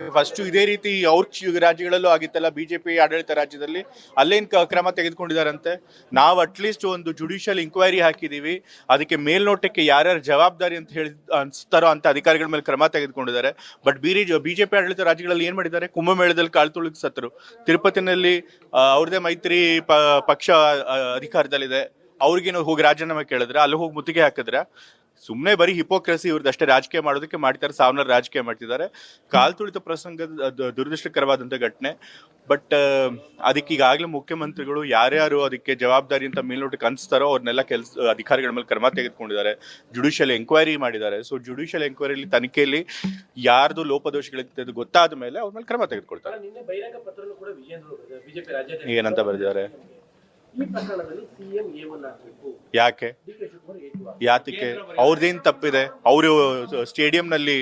First ಇದೇ ರೀತಿ ಅವ್ರ ರಾಜ್ಯಗಳಲ್ಲೂ ಆಗಿತ್ತಲ್ಲ, ಬಿಜೆಪಿ ಆಡಳಿತ ರಾಜ್ಯದಲ್ಲಿ. ಅಲ್ಲೇನ್ ಕ್ರಮ ತೆಗೆದುಕೊಂಡಿದಾರಂತೆ ನಾವು ಅಟ್ಲೀಸ್ಟ್ ಒಂದು ಜುಡಿಷಿಯಲ್ ಇನ್ಕ್ವೈರಿ ಹಾಕಿದೀವಿ. ಅದಕ್ಕೆ ಮೇಲ್ನೋಟಕ್ಕೆ ಯಾರ್ಯಾರು ಜವಾಬ್ದಾರಿ ಅಂತ ಹೇಳಿ ಅನ್ಸ್ತಾರೋ ಅಂತ ಅಧಿಕಾರಿಗಳ ಮೇಲೆ ಕ್ರಮ ತೆಗೆದುಕೊಂಡಿದ್ದಾರೆ. ಬಟ್ ಬಿರಿ ಬಿಜೆಪಿ ಆಡಳಿತ ರಾಜ್ಯಗಳಲ್ಲಿ ಏನ್ ಮಾಡಿದ್ದಾರೆ? ಕುಂಭಮೇಳದಲ್ಲಿ ಕಾಳು ತುಳಿಕ್ ಸತ್ರು ತಿರುಪತಿನಲ್ಲಿ ಅವ್ರದೇ ಮೈತ್ರಿ ಪಕ್ಷ ಅಧಿಕಾರದಲ್ಲಿದೆ. ಅವ್ರಿಗೇನು ಹೋಗಿ ರಾಜೀನಾಮೆ ಕೇಳಿದ್ರೆ, ಅಲ್ಲಿ ಹೋಗಿ ಮುತ್ತಿಗೆ ಹಾಕಿದ್ರೆ ಸುಮ್ಮನೆ ಬರೀ ಹಿಪೋಕ್ರಸಿ ಇವ್ರದ್ದು ಅಷ್ಟೇ ರಾಜಕೀಯ ಮಾಡೋದಕ್ಕೆ ಮಾಡ್ತಾರೆ ಸಾವನರ್ ರಾಜಕೀಯ ಮಾಡ್ತಿದ್ದಾರೆ. ಕಾಲ್ ತುಳಿತ ಪ್ರಸಂಗದ ದುರದೃಷ್ಟಕರವಾದಂಥ ಘಟನೆ. ಬಟ್ ಅದಕ್ಕೆ ಈಗಾಗಲೇ ಮುಖ್ಯಮಂತ್ರಿಗಳು ಯಾರ್ಯಾರು ಅದಕ್ಕೆ ಜವಾಬ್ದಾರಿ ಅಂತ ಮೇಲ್ನೋಟಕ್ಕೆ ಅನಿಸ್ತಾರೋ ಅವ್ರನ್ನೆಲ್ಲ ಕೆಲಸ ಅಧಿಕಾರಿಗಳ ಮೇಲೆ ಕ್ರಮ ತೆಗೆದುಕೊಂಡಿದ್ದಾರೆ. ಜುಡಿಷಿಯಲ್ ಎಂಕ್ವೈರಿ ಮಾಡಿದ್ದಾರೆ. ಸೊ ಜುಡಿಷಿಯಲ್ ಎಂಕ್ವೈರಿಲಿ ತನಿಖೆಯಲ್ಲಿ ಯಾರ್ದು ಲೋಪದೋಷಗಳಿರ್ತದೆ ಗೊತ್ತಾದ ಮೇಲೆ ಅವ್ರ ಮೇಲೆ ಕ್ರಮ ತೆಗೆದುಕೊಳ್ತಾರೆ. ಏನಂತ ಬರೆದಿದ್ದಾರೆ? ಈ ಪ್ರಕರಣದಲ್ಲಿ ಸಿಎಂ ಯಾಕೆ? ಯಾತಕ್ಕೆ? ಅವ್ರದ್ದೇನು ತಪ್ಪಿದೆ? ಅವರು ಸ್ಟೇಡಿಯಂನಲ್ಲಿ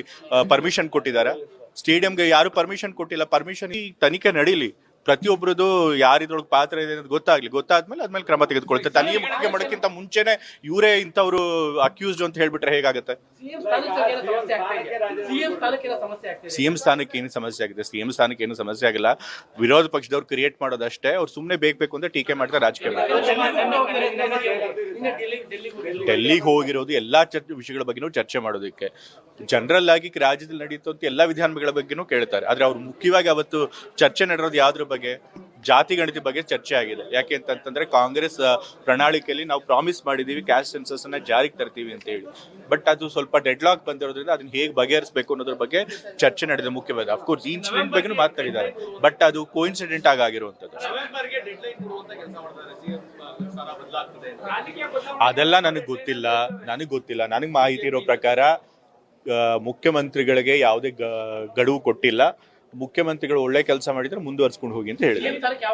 ಪರ್ಮಿಷನ್ ಕೊಟ್ಟಿದ್ದಾರೆ. ಸ್ಟೇಡಿಯಂಗೆ ಯಾರು ಪರ್ಮಿಷನ್ ಕೊಟ್ಟಿಲ್ಲ? ಪರ್ಮಿಷನ್ ಈ ತನಿಖೆ ನಡೀಲಿ. ಪ್ರತಿಯೊಬ್ಬರದು ಯಾರಿದ್ರೊಳಗೆ ಪಾತ್ರ ಇದೆ ಅನ್ನೋದು ಗೊತ್ತಾಗ್ಲಿ. ಗೊತ್ತಾದ್ಮೇಲೆ ಅದ್ಮೇಲೆ ಕ್ರಮ ತೆಗೆದುಕೊಳ್ತದೆ ತನಿಖೆ ಮುಖ್ಯ ಮಾಡೋಕ್ಕಿಂತ ಮುಂಚೆನೆ ಇವರೇ ಇಂಥವ್ರು ಅಕ್ಯೂಸ್ಡ್ ಅಂತ ಹೇಳ್ಬಿಟ್ರೆ ಹೇಗಾಗುತ್ತೆ? ಸಿಎಂ ಸ್ಥಾನಕ್ಕೆ ಏನೋ ಸಮಸ್ಯೆ ಆಗ್ತಾ ಸಿಎಂ ಸ್ಥಾನಕ್ಕೆ ಏನೋ ಸಮಸ್ಯೆ ಆಗ್ತಾ ಇದೆ? ಸಿಎಂ ಸ್ಥಾನಕ್ಕೆ ಏನು ಸಮಸ್ಯೆ ಆಗಿದೆ? ಸಿಎಂ ಸ್ಥಾನಕ್ಕೆ ಏನು ಸಮಸ್ಯೆ ಆಗಿಲ್ಲ. ವಿರೋಧ ಪಕ್ಷದವ್ರು ಕ್ರಿಯೇಟ್ ಮಾಡೋದಷ್ಟೇ. ಅವ್ರು ಸುಮ್ಮನೆ ಬೇಕು ಬೇಕು ಅಂತ ಟೀಕೆ ಮಾಡ್ತಾರೆ ರಾಜಕೀಯ ಡೆಲ್ಲಿಗೆ ಹೋಗಿರೋದು ಎಲ್ಲಾ ಚರ್ಚೆ ವಿಷಯಗಳ ಬಗ್ಗೆನೂ ಚರ್ಚೆ ಮಾಡೋದಕ್ಕೆ. ಜನರಲ್ ಆಗಿ ರಾಜ್ಯದಲ್ಲಿ ನಡೆಯುತ್ತಂತ ಎಲ್ಲಾ ವಿಧಾನಗಳ ಬಗ್ಗೆನೂ ಕೇಳ್ತಾರೆ. ಆದ್ರೆ ಅವ್ರು ಮುಖ್ಯವಾಗಿ ಅವತ್ತು ಚರ್ಚೆ ನಡೆಯೋದು ಯಾವ್ದ್ರ ಬಗ್ಗೆ ಜಾತಿ ಗಣಿತ ಬಗ್ಗೆ ಚರ್ಚೆ ಆಗಿದೆ. ಯಾಕೆ ಅಂತಂತಂದ್ರೆ ಕಾಂಗ್ರೆಸ್ ಪ್ರಣಾಳಿಕೆಯಲ್ಲಿ ನಾವು ಪ್ರಾಮಿಸ್ ಮಾಡಿದೀವಿ ಕ್ಯಾಸ್ಟ್ ಸೆನ್ಸಸ್ ಅನ್ನ ಜಾರಿಗೆ ತರ್ತೀವಿ ಅಂತ ಹೇಳಿ. ಬಟ್ ಅದು ಸ್ವಲ್ಪ ಡೆಡ್ ಲಾಕ್ ಬಂದಿರೋದ್ರಿಂದ ಅದನ್ನ ಹೇಗೆ ಬಗೆಹರಿಸಬೇಕು ಅನ್ನೋದ್ರ ಬಗ್ಗೆ ಚರ್ಚೆ ನಡೆದ ಮುಖ್ಯವಾದ. ಅಫ್ಕೋರ್ಸ್ ಈ ಇನ್ಸಿಡೆಂಟ್ ಬಗ್ಗೆ ಮಾತಾಡಿದ್ದಾರೆ. ಬಟ್ ಅದು ಕೋಇನ್ಸಿಡೆಂಟ್ ಆಗಿ ಆಗಿರುವಂತದ್ದು ಅದೆಲ್ಲ ನನಗೆ ಗೊತ್ತಿಲ್ಲ. ನನಗೆ ಗೊತ್ತಿಲ್ಲ. ನನಗೆ ಮಾಹಿತಿ ಇರೋ ಪ್ರಕಾರ ಮುಖ್ಯಮಂತ್ರಿಗಳಿಗೆ ಯಾವುದೇ ಗ- ಗಡುವು ಕೊಟ್ಟಿಲ್ಲ. ಮುಖ್ಯಮಂತ್ರಿಗಳು ಒಳ್ಳೆ ಕೆಲಸ ಮಾಡಿದ್ರೆ ಮುಂದುವರ್ಸ್ಕೊಂಡು ಹೋಗಿ ಅಂತ ಯಾವ